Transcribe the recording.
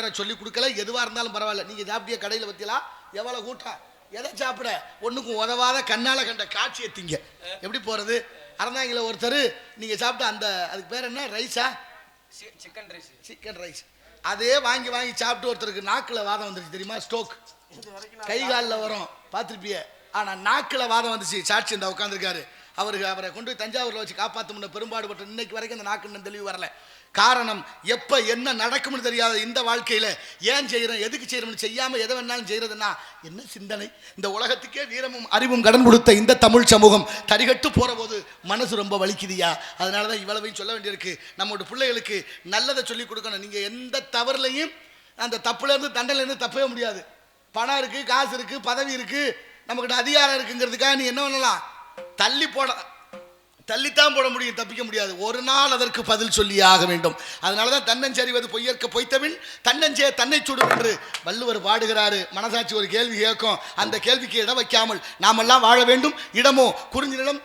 உணர சொல்லி கொடுக்கல. எதுவாக இருந்தாலும் பரவாயில்ல. நீங்கள் சாப்பிட்டிய கடையில் பற்றிலாம் எவ்வளோ கூட்டம் எதை சாப்பிட? ஒன்றுக்கும் உதவாத கண்ணால் கண்ட காட்சியை திங்க. எப்படி போகிறது அறந்தாங்கில ஒருத்தர் நீங்கள் சாப்பிட்ட அந்த அதுக்கு பேர் என்ன? ரைஸா? Chicken rice. Chicken rice. அதே வாங்கி வாங்கி சாப்பிட்டு ஒருத்தருக்கு நாக்கில் வாதம் வந்துருச்சு. தெரியுமா? ஸ்டோக். கை காலில் வரும். பார்த்துருப்பிய? ஆனால் நாக்கில் வாதம் வந்துச்சு. சாட்சி இந்த உட்காந்துருக்காரு அவருக்கு அவரை கொண்டு போய் தஞ்சாவூரில் வச்சு காப்பாற்ற பெரும்பாடு பெரும்பாடுபட்ட இன்னைக்கு வரைக்கும் அந்த நாக்குன்னு தெளிவு வரல. காரணம் எப்போ என்ன நடக்கும்னு தெரியாத இந்த வாழ்க்கையில் ஏன் செய்கிறோம் எதுக்கு செய்கிறோம்னு செய்யாமல் எதை வேணாலும் செய்கிறதுனா என்ன சிந்தனை? இந்த உலகத்துக்கே வீரமும் அறிவும் கடன் கொடுத்த இந்த தமிழ் சமூகம் தரிகட்டு போகிற போது மனசு ரொம்ப வலிக்குதியா? அதனால தான் இவ்வளவையும் சொல்ல வேண்டியிருக்கு. நம்மளோட பிள்ளைகளுக்கு நல்லதை சொல்லிக் கொடுக்கணும். நீங்கள் எந்த தவறுலையும் அந்த தப்புலேருந்து தண்டனையிலேருந்து தப்பவே முடியாது. பணம் இருக்குது காசு இருக்குது பதவி இருக்குது நம்மக்கிட்ட அதிகாரம் இருக்குங்கிறதுக்காக நீ என்ன பண்ணலாம்? தள்ளி போட தள்ளித்தான் போட முடியும் தப்பிக்க முடியாது. ஒரு நாள் அதற்கு பதில் சொல்லியே ஆக வேண்டும். அதனால தான் தன்னஞ்சறிவது பொய்யற்க பொய்த்தவின் தன்னஞ்சே தன்னை சுடும் என்று வள்ளுவர் பாடுகிறாரு. மனசாட்சி ஒரு கேள்வி கேட்கும். அந்த கேள்விக்கு இடம் வைக்காமல் நாமெல்லாம் வாழ வேண்டும். இடமோ குறிஞ்சி நிலம்